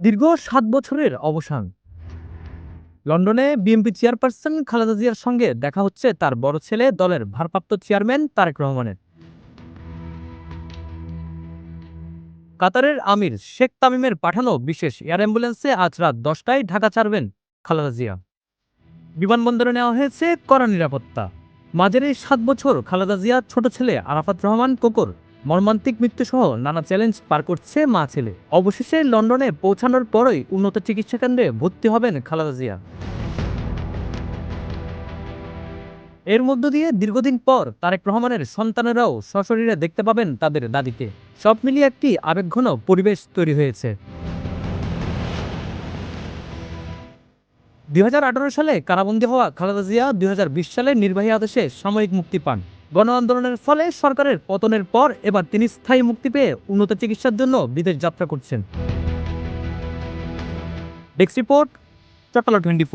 দীর্ঘ সাত বছরের অবসান। লন্ডনে বিএনপি চেয়ারপারসন খালেদা জিয়ার সঙ্গে দেখা হচ্ছে তার বড় ছেলে দলের ভারপ্রাপ্ত চেয়ারম্যান তারেক রহমানের। কাতারের আমির শেখ তামিমের পাঠানো বিশেষ এয়ার অ্যাম্বুলেন্সে আজ রাত দশটায় ঢাকা ছাড়বেন খালেদা জিয়া। বিমানবন্দরে নেওয়া হয়েছে কড়া নিরাপত্তা। মাঝের এই সাত বছর খালেদা জিয়া ছোট ছেলে আরাফাত রহমান কোকর মর্মান্তিক মৃত্যুসহ নানা চ্যালেঞ্জ পার করছে মা ছেলে। অবশেষে লন্ডনে পৌঁছানোর পরই উন্নত চিকিৎসা কেন্দ্রে ভর্তি হবেন খালেদা জিয়া। এর মধ্য দিয়ে দীর্ঘদিন পর তারেক রহমানের সন্তানেরাও সশরীরে দেখতে পাবেন তাদের দাদিকে। সব মিলিয়ে একটি আবেগঘন পরিবেশ তৈরি হয়েছে। দুই হাজার আঠারো সালে কারাবন্দী হওয়া খালেদা জিয়া দুই সালে নির্বাহী আদেশে সাময়িক মুক্তি পান। গণ আন্দোলনের ফলে সরকারের পতনের পর এবার তিনি স্থায়ী মুক্তি পেয়ে উন্নত চিকিৎসার জন্য বিদেশ যাত্রা করছেন। Desk report Chattala twenty